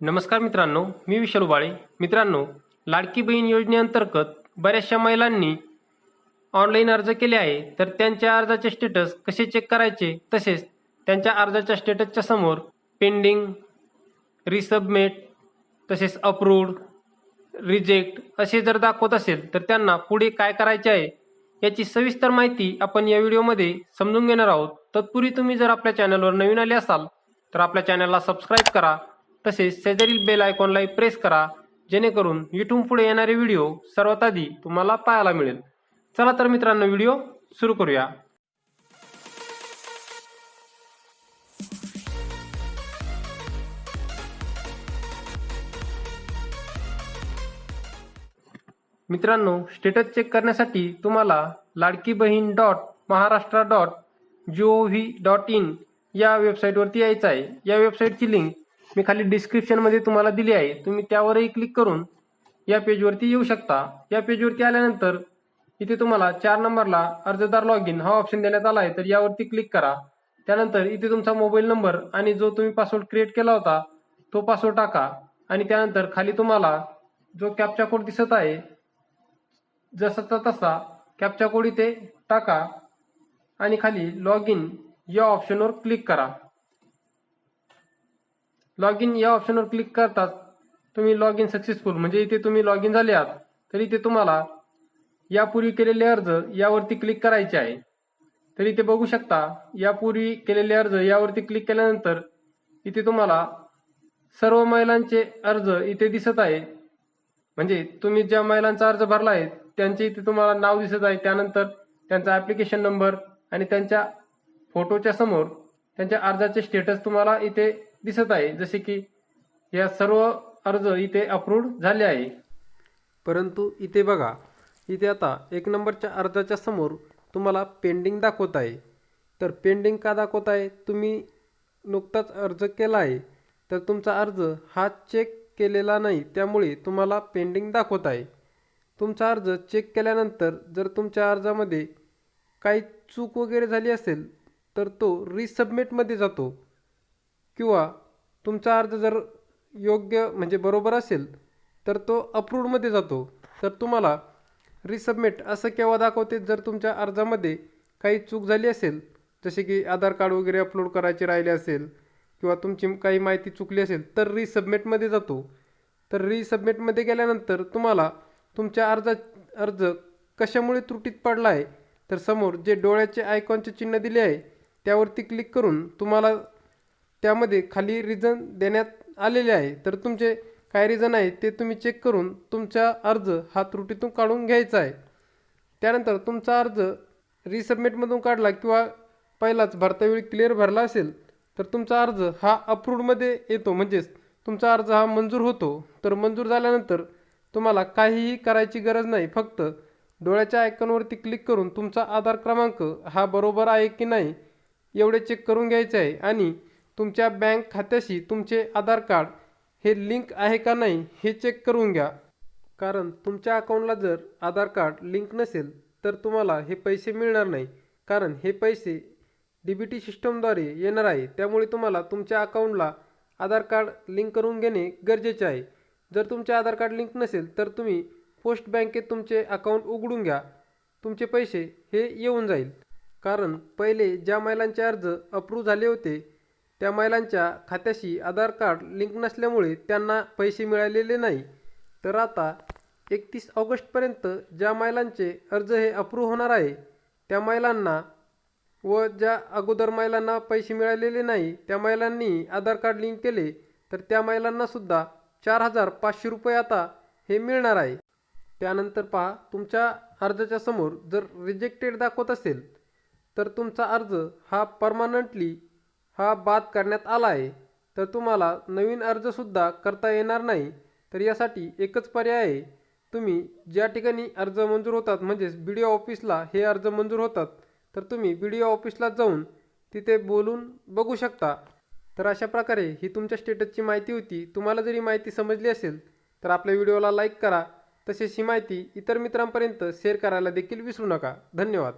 नमस्कार मित्रांनो मी विशाल उबाळे. मित्रांनो लाडकी बहीण योजनेअंतर्गत बऱ्याचशा महिलांनी ऑनलाईन अर्ज केले आहे. तर त्यांच्या अर्जाचे स्टेटस कसे चेक करायचे? तसेच त्यांच्या अर्जाच्या स्टेटसच्या समोर पेंडिंग रिसबमिट तसेच अप्रूव्ड रिजेक्ट असे जर दाखवत असेल तर त्यांना पुढे काय करायचे आहे याची सविस्तर माहिती आपण या व्हिडिओमध्ये समजून घेणार आहोत. तत्पूर्वी तुम्ही जर आपल्या चॅनलवर नवीन आले असाल तर आपल्या चॅनलला सबस्क्राईब करा. तसेच शेजारील बेल आयकॉनलाही प्रेस करा जेणेकरून यूट्यूब पुढे येणारे व्हिडिओ सर्वात आधी तुम्हाला पाहायला मिळेल. चला तर मित्रांनो व्हिडिओ सुरू करूया. मित्रांनो स्टेटस चेक करण्यासाठी तुम्हाला Ladki Bahin dot Maharashtra dot G O V dot in या वेबसाईटवरती यायचं आहे. या वेबसाईटची लिंक मी खाली डिस्क्रिप्शनमध्ये तुम्हाला दिली आहे. तुम्ही त्यावरही क्लिक करून या पेजवरती येऊ शकता. या पेजवरती आल्यानंतर इथे तुम्हाला चार नंबरला अर्जदार लॉग इन हा ऑप्शन देण्यात आला आहे. तर यावरती क्लिक करा. त्यानंतर इथे तुमचा मोबाईल नंबर आणि जो तुम्ही पासवर्ड क्रिएट केला होता तो पासवर्ड टाका. आणि त्यानंतर खाली तुम्हाला जो कॅप्चा कोड दिसत आहे जसाचा तसा कॅप्चा कोड इथे टाका. आणि खाली लॉग इन या ऑप्शनवर क्लिक करा. लॉग इन या ऑप्शनवर क्लिक करताच तुम्ही लॉग इन सक्सेसफुल म्हणजे इथे तुम्ही लॉग इन झाले आहात तर इथे तुम्हाला यापूर्वी केलेले अर्ज यावरती क्लिक करायचे आहे. तर इथे बघू शकता यापूर्वी केलेले अर्ज यावरती क्लिक केल्यानंतर इथे तुम्हाला सर्व महिलांचे अर्ज इथे दिसत आहे. म्हणजे तुम्ही ज्या महिलांचा अर्ज भरला आहे त्यांचे इथे तुम्हाला नाव दिसत आहे. त्यानंतर त्यांचा ॲप्लिकेशन नंबर आणि त्यांच्या फोटोच्या समोर त्यांच्या अर्जाचे स्टेटस तुम्हाला इथे दिसत आहे जसे की या सर्व अर्ज इथे अप्रूव्ह झाले आहे. परंतु इथे बघा इथे आता एक नंबरच्या अर्जाच्या समोर तुम्हाला पेंडिंग दाखवत आहे. तर पेंडिंग का दाखवत आहे? तुम्ही नुकताच अर्ज केला आहे. तर तुमचा अर्ज हा चेक केलेला नाही त्यामुळे तुम्हाला पेंडिंग दाखवत आहे. तुमचा अर्ज चेक केल्यानंतर जर तुमच्या अर्जामध्ये काही चूक वगैरे झाली असेल तर तो रिसबमिटमध्ये जातो. किंवा तुमचा अर्ज जर योग्य म्हणजे बरोबर असेल तर तो अप्रूवडमध्ये जातो. तर तुम्हाला रिसबमिट असं केव्हा दाखवते? जर तुमच्या अर्जामध्ये काही चूक झाली असेल जसे की आधार कार्ड वगैरे अपलोड करायचे राहिले असेल किंवा तुमची काही माहिती चुकली असेल तर रिसबमिटमध्ये जातो. तर रिसबमिटमध्ये गेल्यानंतर तुम्हाला तुमच्या अर्जा अर्ज कशामुळे त्रुटीत पडला आहे तर समोर जे डोळ्याचे आयकॉनचे चिन्ह दिले आहे त्यावरती क्लिक करून तुम्हाला त्यामध्ये खाली रिझन देण्यात आलेले आहे. तर तुमचे काय रिझन आहे ते तुम्ही चेक करून तुमचा अर्ज हा त्रुटीतून काढून घ्यायचा आहे. त्यानंतर तुमचा अर्ज रिसबमिटमधून काढला किंवा पहिलाच भरतावेळी क्लिअर भरला असेल तर तुमचा अर्ज हा अप्रूव्डमध्ये येतो. म्हणजेच तुमचा अर्ज हा मंजूर होतो. तर मंजूर झाल्यानंतर तुम्हाला काहीही करायची गरज नाही. फक्त डोळ्याच्या आयकॉनवरती क्लिक करून तुमचा आधार क्रमांक हा बरोबर आहे की नाही एवढे चेक करून घ्यायचे आहे. आणि तुमच्या बँक खात्याशी तुमचे आधार कार्ड हे लिंक आहे का नाही हे चेक करून घ्या. कारण तुमच्या अकाउंटला जर आधार कार्ड लिंक नसेल तर तुम्हाला हे पैसे मिळणार नाही. कारण हे पैसे डी बी टी सिस्टमद्वारे येणार आहे. त्यामुळे तुम्हाला तुमच्या अकाउंटला आधार कार्ड लिंक करून घेणे गरजेचे आहे. जर तुमचे आधार कार्ड लिंक नसेल तर तुम्ही पोस्ट बँकेत तुमचे अकाउंट उघडून घ्या. तुमचे पैसे हे येऊन जाईल. कारण पहिले ज्या महिलांचे अर्ज अप्रूव्ह झाले होते त्या महिलांच्या खात्याशी आधार कार्ड लिंक नसल्यामुळे त्यांना पैसे मिळालेले नाही. तर आता एकतीस ऑगस्टपर्यंत ज्या महिलांचे अर्ज हे अप्रूव्ह होणार आहे त्या महिलांना व ज्या अगोदर महिलांना पैसे मिळालेले नाही त्या महिलांनी आधार कार्ड लिंक केले तर त्या महिलांनासुद्धा चार हजार पाचशे रुपये आता हे मिळणार आहे. त्यानंतर पहा तुमच्या अर्जाच्या समोर जर रिजेक्टेड दाखवत असेल तर तुमचा अर्ज हा परमानंटली हा बाद करण्यात आला आहे. तर तुम्हाला नवीन अर्जसुद्धा करता येणार नाही. तर यासाठी एकच पर्याय आहे. तुम्ही ज्या ठिकाणी अर्ज मंजूर होतात म्हणजेच बी डी ओ ऑफिसला हे अर्ज मंजूर होतात तर तुम्ही बी डी ओ ऑफिसला जाऊन तिथे बोलून बघू शकता. तर अशा प्रकारे ही तुमच्या स्टेटसची माहिती होती. तुम्हाला जरी माहिती समजली असेल तर आपल्या व्हिडिओला लाईक करा. तसेच ही माहिती इतर मित्रांपर्यंत शेअर करायला देखील विसरू नका. धन्यवाद.